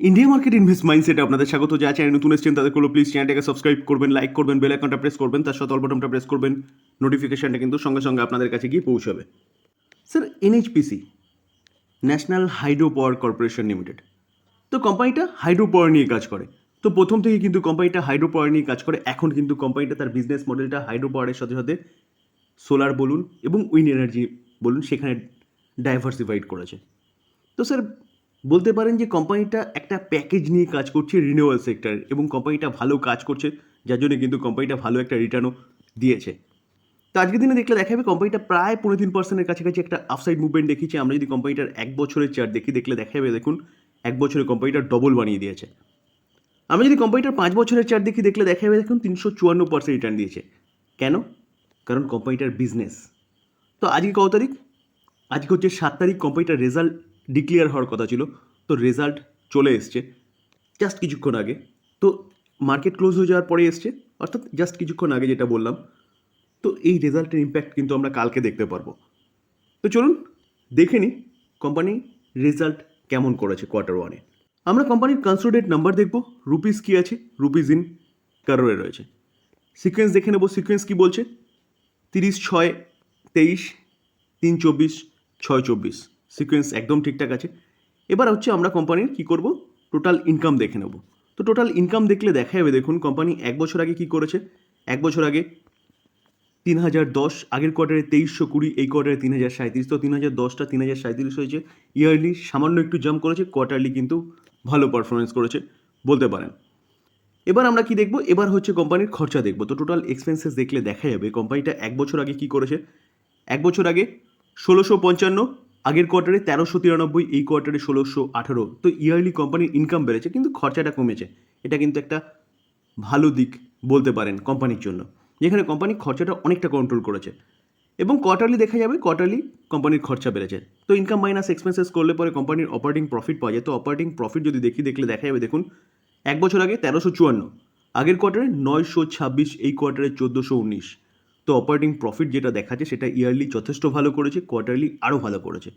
India market invest মাইন্ডসেটে আপনাদের স্বাগত। যা চ্যানেল নতুন এসেছেন, তাদের কোনো প্লিজ চ্যানেলটাকে সাবস্ক্রাইব করবেন লাইক করবেন বেল আইকনটা প্রেস করবেন, তার সাথে অল্পটনটা প্রেস করবেন নোটিফিকেশানটা কিন্তু সঙ্গে সঙ্গে আপনাদের কাছে গিয়ে পৌঁছাবে। Sir NHPC national hydro power corporation limited তো কোম্পানিটা হাইড্রো পাওয়ার নিয়ে কাজ করে। তো প্রথম থেকে কিন্তু কোম্পানিটা হাইড্রো পাওয়ার নিয়ে কাজ করে। এখন কিন্তু কোম্পানিটা তার বিজনেস মডেলটা হাইড্রো পাওয়ারের সাথে সাথে সোলার বলুন এবং উইন্ড এনার্জি বলুন, সেখানে ডাইভার্সিফাইড করেছে। তো স্যার বলতে পারেন যে কোম্পানিটা একটা প্যাকেজ নিয়ে কাজ করছে রিনিউয়াল সেক্টরে এবং কোম্পানিটা ভালো কাজ করছে, যার জন্য কিন্তু কোম্পানিটা ভালো একটা রিটার্নও দিয়েছে। তো আজকের দিনে দেখলে দেখা যাবে কোম্পানিটা প্রায় পনেরো তিন পার্সেন্টের কাছাকাছি একটা আফসাইড মুভমেন্ট দেখিয়েছে। আমরা যদি কোম্পানিটার এক বছরের চার্ট দেখি, দেখলে দেখা যাবে, দেখুন, এক বছরে কোম্পানিটা ডবল বানিয়ে দিয়েছে। আমরা যদি কোম্পানিটার পাঁচ বছরের চার্ট দেখি, দেখলে দেখা যাবে, দেখুন, তিনশো চুয়ান্ন পার্সেন্ট রিটার্ন দিয়েছে। কেন? কারণ কোম্পানিটার বিজনেস তো আজকে কত তারিখ? আজকে হচ্ছে সাত তারিখ কোম্পানিটার রেজাল্ট ডিক্লিয়ার হওয়ার কথা ছিল। তো রেজাল্ট চলে এসছে জাস্ট কিছুক্ষণ আগে। তো মার্কেট ক্লোজ হয়ে যাওয়ার পরে এসছে, অর্থাৎ জাস্ট কিছুক্ষণ আগে যেটা বললাম। তো এই রেজাল্টের ইম্প্যাক্ট কিন্তু আমরা কালকে দেখতে পারব। তো চলুন দেখে নিই কোম্পানি রেজাল্ট কেমন করেছে কোয়ার্টার ওয়ানে আমরা কোম্পানির কনসোলিডেট নাম্বার দেখব রুপিস কি আছে রুপিস ইন কারোরে রয়েছে। সিকোয়েন্স দেখে নেব সিকোয়েন্স কি বলছে? তিরিশ, ছয়, তেইশ, তিন, চব্বিশ, ছয়, চব্বিশ। সিকোয়েন্স একদম ঠিকঠাক আছে। এবার হচ্ছে আমরা কোম্পানির কি করব? টোটাল ইনকাম দেখে নেব। তো টোটাল ইনকাম দেখলে দেখা যাবে দেখুন কোম্পানি এক বছর আগে কি করেছে? এক বছর আগে তিন হাজার দশ, আগের কোয়ার্টারে তেইশশো কুড়ি, এই কোয়ার্টারে তিন হাজার সাঁত্রিশ তো তিন হাজার দশটা তিন হাজার সাঁত্রিশ হয়েছে। ইয়ারলি সামান্য একটু জাম্প করেছে কোয়ার্টারলি কিন্তু ভালো পারফরমেন্স করেছে, বলতে পারেন। এবার আমরা কি দেখব? এবার হচ্ছে কোম্পানির খরচা দেখব। তো টোটাল এক্সপেন্সেস দেখলে দেখা যাবে কোম্পানিটা এক বছর আগে কি করেছে? এক বছর আগে ষোলোশো পঞ্চান্ন আগের কোয়ার্টারে তেরোশো তিরানব্বই, এই কোয়ার্টারে ষোলোশো আঠেরো। তো ইয়ারলি কোম্পানির ইনকাম বেড়েছে, কিন্তু খরচাটা কমেছে। এটা কিন্তু একটা ভালো দিক বলতে পারেন কোম্পানির জন্য। যেখানে কোম্পানি খরচাটা অনেকটা কন্ট্রোল করেছে। এবং কোয়ার্টারলি দেখা যাবে কোয়ার্টারলি কোম্পানির খরচা বেড়েছে। তো ইনকাম মাইনাস এক্সপেন্সেস করলে পরে কোম্পানির অপারেটিং প্রফিট পাওয়া যায়। তো অপারেটিং প্রফিট যদি দেখি, দেখলে দেখা যাবে, দেখুন, এক বছর আগে তেরোশো চুয়ান্ন, আগের কোয়ার্টারে নয়শো ছাব্বিশ, এই কোয়ার্টারে চোদ্দোশো উনিশ। তো অপারেটিং প্রফিট যেটা দেখাচ্ছে, সেটা ইয়ারলি যথেষ্ট ভালো করেছে কোয়ার্টারলি আরও ভালো করেছে।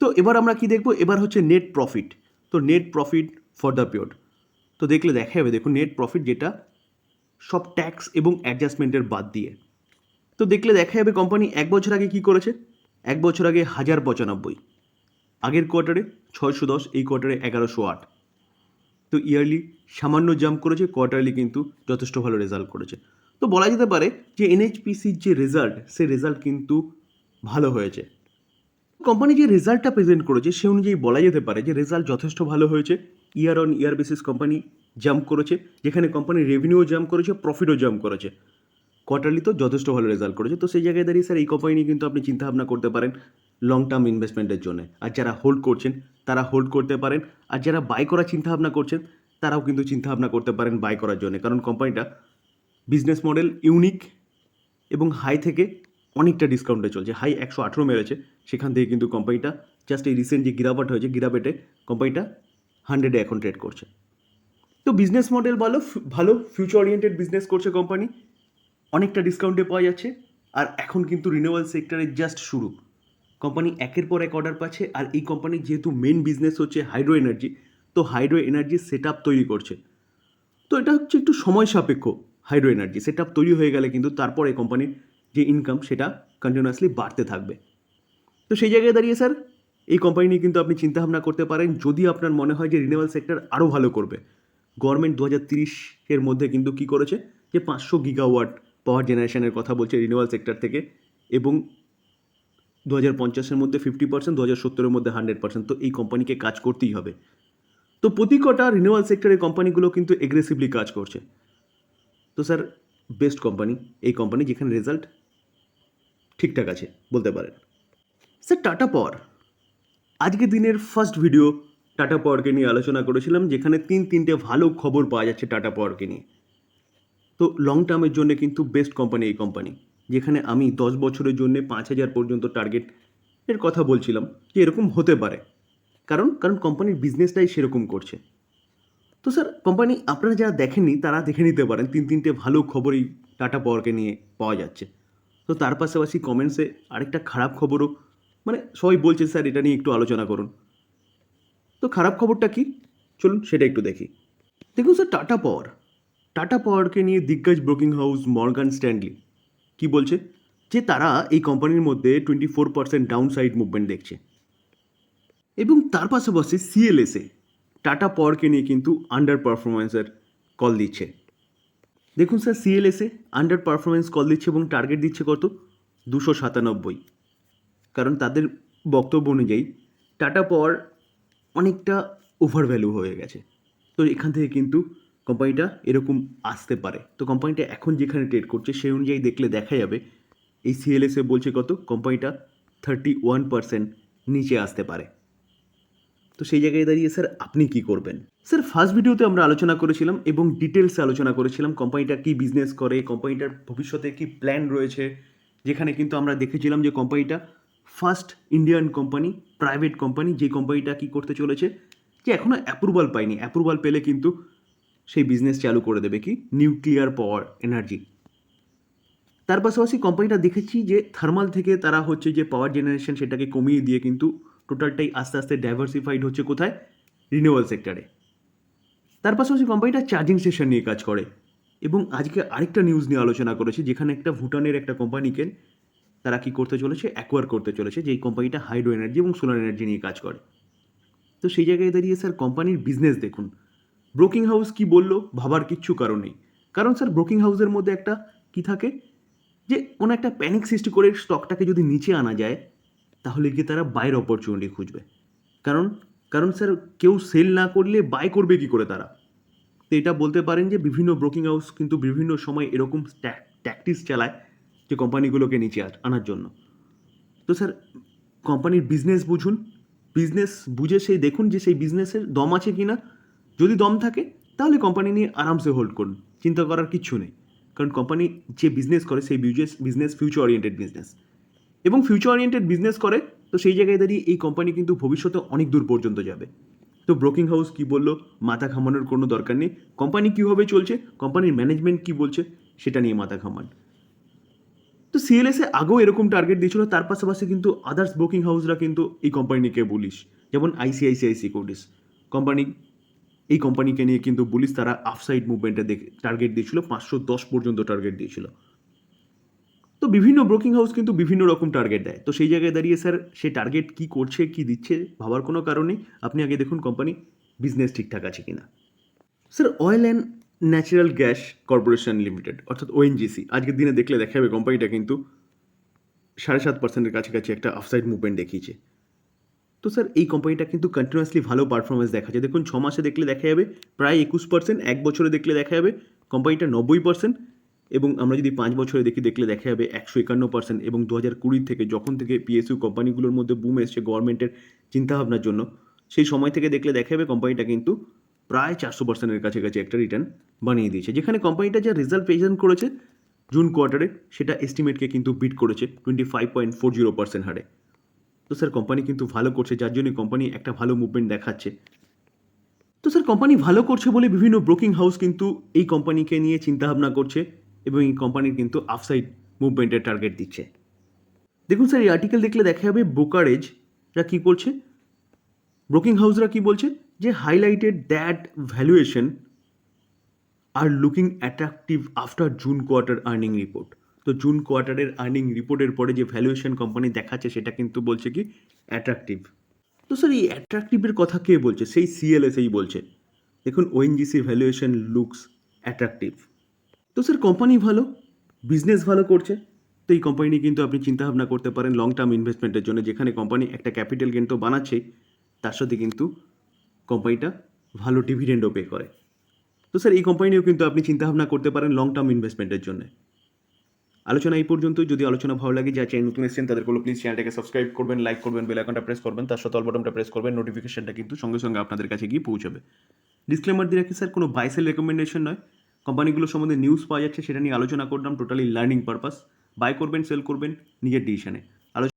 তো এবার আমরা কি দেখব? এবার হচ্ছে নেট প্রফিট তো net profit for the period তো দেখলে দেখা যাবে দেখুন নেট প্রফিট যেটা সব ট্যাক্স এবং অ্যাডজাস্টমেন্টের বাদ দিয়ে। তো দেখলে দেখা যাবে কোম্পানি এক বছর আগে কি করেছে? এক বছর আগে হাজার পঁচানব্বই। আগের কোয়ার্টারে ছয়শো দশ, এই কোয়ার্টারে এগারোশো আট। তো ইয়ারলি সামান্য জাম্প করেছে কোয়ার্টারলি কিন্তু যথেষ্ট ভালো রেজাল্ট করেছে। তো বলা যেতে পারে যে এনএইচপিসির যে রেজাল্ট সে রেজাল্ট কিন্তু ভালো হয়েছে। কোম্পানি যে রেজাল্টটা প্রেজেন্ট করেছে, সে অনুযায়ী বলা যেতে পারে যে রেজাল্ট যথেষ্ট ভালো হয়েছে। Year on year basis company jump করেছে, যেখানে কোম্পানি রেভিনিউ জাম্প করেছে প্রফিটও জাম্প করেছে। কোয়ার্টারলি তো যথেষ্ট ভালো রেজাল্ট করেছে। তো সেই জায়গায় দাঁড়িয়ে স্যার এই কোম্পানি নিয়ে কিন্তু আপনি চিন্তাভাবনা করতে পারেন লং টার্ম ইনভেস্টমেন্টের জন্য। আর যারা হোল্ড করছেন, তারা হোল্ড করতে পারেন। আর যারা বাই করার চিন্তাভাবনা করছেন, তারাও কিন্তু চিন্তাভাবনা করতে পারেন বাই করার জন্য। কারণ কোম্পানিটা বিজনেস মডেল ইউনিক এবং হাই থেকে অনেকটা ডিসকাউন্টে চলছে। হাই একশো আঠেরো মেরেছে, সেখান থেকে কিন্তু কোম্পানিটা জাস্ট এই রিসেন্ট যে গিরাবাট হয়েছে, গিরাবেটে কোম্পানিটা হান্ড্রেডে এখন ট্রেড করছে। তো বিজনেস মডেল ভালো ভালো ফিউচার ওরিয়েন্টেড বিজনেস করছে কোম্পানি, অনেকটা ডিসকাউন্টে পাওয়া যাচ্ছে, আর এখন কিন্তু রিনিউয়াল সেক্টরের জাস্ট শুরু। কোম্পানি একের পর এক অর্ডার পাচ্ছে, আর এই কোম্পানির যেহেতু মেন বিজনেস হচ্ছে হাইড্রো এনার্জি তো হাইড্রো এনার্জি সেট তৈরি করছে। তো এটা হচ্ছে একটু সময় সাপেক্ষ। হাইড্রো এনার্জি সেট আপ তৈরি হয়ে গেলে কিন্তু তারপরে কোম্পানির যে ইনকাম সেটা কন্টিনিউয়াসলি বাড়তে থাকবে। তো সেই জায়গায় দাঁড়িয়ে স্যার এই কোম্পানি নিয়ে কিন্তু আপনি চিন্তাভাবনা করতে পারেন, যদি আপনার মনে হয় যে রিনিউয়াল সেক্টর আরও ভালো করবে। গভর্নমেন্ট দু হাজার তিরিশের মধ্যে কিন্তু কী করেছে? যে পাঁচশো গিগাওয়াট পাওয়ার জেনারেশনের কথা বলছে রিনিউয়াল সেক্টর থেকে, এবং দু হাজার পঞ্চাশের মধ্যে ফিফটি পার্সেন্ট দু হাজার সত্তরের মধ্যে হান্ড্রেড পার্সেন্ট তো এই কোম্পানিকে কাজ করতেই হবে। তো প্রতি কটা রিনিউয়াল সেক্টরের কোম্পানিগুলো কিন্তু এগ্রেসিভলি কাজ করছে। তো স্যার বেস্ট কোম্পানি এই কোম্পানি যেখানে রেজাল্ট ঠিকঠাক আছে, বলতে পারেন। স্যার, টাটা পাওয়ার আজকের দিনের ফার্স্ট ভিডিও টাটা পাওয়ারকে নিয়ে আলোচনা করেছিলাম, যেখানে তিন তিনটে ভালো খবর পাওয়া যাচ্ছে টাটা পাওয়ারকে নিয়ে। তো লং টার্মের জন্য কিন্তু বেস্ট কোম্পানি এই কোম্পানি যেখানে আমি দশ বছরের জন্য পাঁচ হাজার পর্যন্ত টার্গেট এর কথা বলছিলাম, যে এরকম হতে পারে। কারণ কারণ কোম্পানির বিজনেসটাই সেরকম করছে। তো স্যার কোম্পানি আপনারা যারা দেখেননি, তারা দেখে নিতে পারেন। তিন তিনটে ভালো খবরই টাটা পাওয়ারকে নিয়ে পাওয়া যাচ্ছে। তো তার পাশাপাশি কমেন্টসে আরেকটা খারাপ খবরও মানে সবাই বলছে, স্যার, এটা নিয়ে একটু আলোচনা করুন। তো খারাপ খবরটা কি? চলুন সেটা একটু দেখি। দেখুন স্যার, টাটা পাওয়ার। টাটা পাওয়ারকে নিয়ে দিগ্গজ ব্রোকিং হাউস মর্গান স্ট্যান্ডলি কি বলছে? যে তারা এই কোম্পানির মধ্যে twenty four percent down side movement দেখছে। এবং তার পাশাপাশি সিএলএসএ টাটা পাওয়ারকে নিয়ে কিন্তু আন্ডার পারফরমেন্সের কল দিচ্ছে। দেখুন sir CLSA under performance call দিচ্ছে এবং টার্গেট দিচ্ছে কত? দুশো সাতানব্বই। কারণ তাদের বক্তব্য অনুযায়ী টাটা পাওয়ার অনেকটা ওভার ভ্যালু হয়ে গেছে। তো এখান থেকে কিন্তু কোম্পানিটা এরকম আসতে পারে। তো কোম্পানিটা এখন যেখানে ট্রেড করছে সেই অনুযায়ী দেখলে দেখা যাবে এই সিএলএসএ বলছে কত? কোম্পানিটা থার্টি ওয়ান পার্সেন্ট নিচে আসতে পারে। তো সেই জায়গায় দাঁড়িয়ে স্যার আপনি কি করবেন? স্যার ফার্স্ট ভিডিওতে আমরা আলোচনা করেছিলাম এবং ডিটেলসে আলোচনা করেছিলাম কোম্পানিটা কি বিজনেস করে কোম্পানিটার ভবিষ্যতে কি প্ল্যান রয়েছে, যেখানে কিন্তু আমরা দেখেছিলাম যে কোম্পানিটা first Indian company private company যে কোম্পানিটা কি করতে চলেছে, যে এখনও অ্যাপ্রুভাল পায়নি। অ্যাপ্রুভাল পেলে কিন্তু সেই বিজনেস চালু করে দেবে কি? নিউক্লিয়ার পাওয়ার এনার্জি তার পাশাপাশি কোম্পানিটা দেখেছি যে থার্মাল থেকে তারা হচ্ছে যে পাওয়ার জেনারেশন সেটাকে কমিয়ে দিয়ে কিন্তু টোটালটাই আস্তে আস্তে ডাইভার্সিফাইড হচ্ছে কোথায়? রিনিউয়াল সেক্টরে তার পাশাপাশি কোম্পানিটা চার্জিং স্টেশন নিয়ে কাজ করে। এবং আজকে আরেকটা নিউজ নিয়ে আলোচনা করেছে, যেখানে একটা ভুটানের একটা কোম্পানিকে তারা কি করতে চলেছে? অ্যাকোয়ার করতে চলেছে, যেই কোম্পানিটা হাইড্রো এনার্জি এবং সোলার এনার্জি নিয়ে কাজ করে। তো সেই জায়গায় দাঁড়িয়ে স্যার কোম্পানির বিজনেস দেখুন। ব্রোকিং হাউস কি বলল? ভাবার কিচ্ছু কারণ নেই। কারণ স্যার ব্রোকিং হাউসের মধ্যে একটা কি থাকে? যে কোনো একটা প্যানিক সৃষ্টি করে স্টকটাকে যদি নিচে আনা যায় তাহলে গিয়ে তারা বাইরের অপরচুনিটি খুঁজবে। কারণ কারণ স্যার কেউ সেল না করলে বাই করবে কি করে তারা? তো এটা বলতে পারেন যে বিভিন্ন ব্রোকিং হাউস কিন্তু বিভিন্ন সময় এরকম ট্যাকটিস চালায় যে কোম্পানিগুলোকে নিচে আনার জন্য। তো স্যার কোম্পানির বিজনেস বুঝুন। বিজনেস বুঝে সেই দেখুন যে সেই বিজনেসের দম আছে কি না যদি দম থাকে, তাহলে কোম্পানি নিয়ে আরামসে হোল্ড করুন। চিন্তা করার কিচ্ছু নেই। কারণ কোম্পানি যে বিজনেস করে, সেই business business future oriented business এবং ফিউচার ওরিয়েন্টেড বিজনেস করে, তো সেই জায়গায় দাঁড়িয়ে এই কোম্পানি কিন্তু ভবিষ্যতে অনেক দূর পর্যন্ত যাবে। তো ব্রোকিং হাউস কি বলল? মাথা ঘামানোর কোনো দরকার নেই। কোম্পানি কীভাবে চলছে? কোম্পানির ম্যানেজমেন্ট কি বলছে? সেটা নিয়ে মাথা ঘামান। তো সিএলএসে আগেও এরকম টার্গেট দিয়েছিল, তার পাশাপাশি কিন্তু আদার্স ব্রোকিং হাউসরা কিন্তু এই কোম্পানিকে বলিস যেমন আইসিআইসিআই সিকিউরিটিস কোম্পানি এই কোম্পানিকে নিয়ে কিন্তু বলিস তারা আফসাইড মুভমেন্টে দেখে টার্গেট দিয়েছিল, পাঁচশো দশ পর্যন্ত টার্গেট দিয়েছিল। তো বিভিন্ন ব্রোকিং হাউস কিন্তু বিভিন্ন রকম টার্গেট দেয়। তো সেই জায়গায় দাঁড়িয়ে স্যার সে টার্গেট কি করছে, কি দিচ্ছে, ভাবার কোনো কারণ আপনি আগে দেখুন কোম্পানি বিজনেস ঠিকঠাক আছে কি না sir oil and natural gas corporation limited অর্থাৎ ওএনজিসি আজকের দিনে দেখলে দেখা যাবে কোম্পানিটা কিন্তু সাড়ে সাত পার্সেন্টের কাছাকাছি একটা আফসাইড মুভমেন্ট দেখিয়েছে। তো স্যার এই কোম্পানিটা কিন্তু কন্টিনিউয়াসলি ভালো পারফরমেন্স দেখাচ্ছে দেখুন, ছ মাসে দেখলে দেখা যাবে প্রায় একুশ পার্সেন্ট এক বছরে দেখলে দেখা যাবে কোম্পানিটা নব্বই পার্সেন্ট এবং আমরা যদি পাঁচ বছরে দেখি, দেখলে দেখা যাবে একশো একান্ন পার্সেন্ট এবং দু হাজার কুড়ি থেকে যখন থেকে পিএসইউ কোম্পানিগুলোর মধ্যে বুম এসছে গভর্নমেন্টের চিন্তাভাবনার জন্য, সেই সময় থেকে দেখলে দেখা যাবে কোম্পানিটা কিন্তু প্রায় চারশো পার্সেন্টের কাছাকাছি একটা রিটার্ন বানিয়ে দিয়েছে। যেখানে কোম্পানিটা যা রেজাল্ট প্রেজেন্ট করেছে জুন কোয়ার্টারে সেটা এস্টিমেটকে কিন্তু বিট করেছে twenty five point four zero percent হারে। তো স্যার কোম্পানি কিন্তু ভালো করছে, যার জন্য কোম্পানি একটা ভালো মুভমেন্ট দেখাচ্ছে। তো স্যার কোম্পানি ভালো করছে বলে বিভিন্ন ব্রোকিং হাউস কিন্তু এই কোম্পানিকে নিয়ে চিন্তাভাবনা করছে। এবং এই কোম্পানির কিন্তু আফসাইড মুভমেন্টের টার্গেট দিচ্ছে। দেখুন স্যার এই আর্টিকেল দেখলে দেখা যাবে ব্রোকারেজরা কী করছে? ব্রোকিং হাউসরা কী বলছে? যে highlighted that valuation are looking attractive after June quarter earning report তো জুন কোয়ার্টারের আর্নিং রিপোর্টের পরে যে ভ্যালুয়েশন কোম্পানি দেখাচ্ছে, সেটা কিন্তু বলছে কি অ্যাট্রাকটিভ তো স্যার এই অ্যাট্রাকটিভের কথা কে বলছে? সেই সিএলএসএই বলছে। দেখুন ওএনজিসির ভ্যালুয়েশন লুকস অ্যাট্রাকটিভ তো স্যার কোম্পানি ভালো বিজনেস ভালো করছে, তো এই কোম্পানি নিয়ে কিন্তু আপনি চিন্তাভাবনা করতে পারেন লং টার্ম ইনভেস্টমেন্টের জন্য, যেখানে কোম্পানি একটা ক্যাপিটাল গেন তো বানাচ্ছেই, তার সাথে কিন্তু কোম্পানিটা ভালো ডিভিডেন্ডও পে করে। তো স্যার, এই কোম্পানি নিয়েও কিন্তু আপনি চিন্তাভাবনা করতে পারেন লং টার্ম ইনভেস্টমেন্টের জন্য। আলোচনা এই পর্যন্ত, যদি আলোচনা ভালো লাগে যা চ্যানেল নতুন এসেছেন তাদের কোনো প্লিজ চ্যানেলটাকে সাবস্ক্রাইব করবেন লাইক করবেন বেল আইকনটা প্রেস করবেন, তার সাথে অল বাটনটা প্রেস করবেন নোটিফিকেশনটা কিন্তু সঙ্গে সঙ্গে আপনাদের কাছে গিয়ে পৌঁছাবে। ডিসক্লেমার দিয়ে রাখি, স্যার, কোনো বাইসেল রেকমেন্ডেশন নয়। কোম্পানিগুলো সম্বন্ধে নিউজ পাওয়া যাচ্ছে, সেটা নিয়ে আলোচনা করলাম টোটালি লার্নিং পারপাস বাই করবেন সেল করবেন, নিজের ডিসিশনে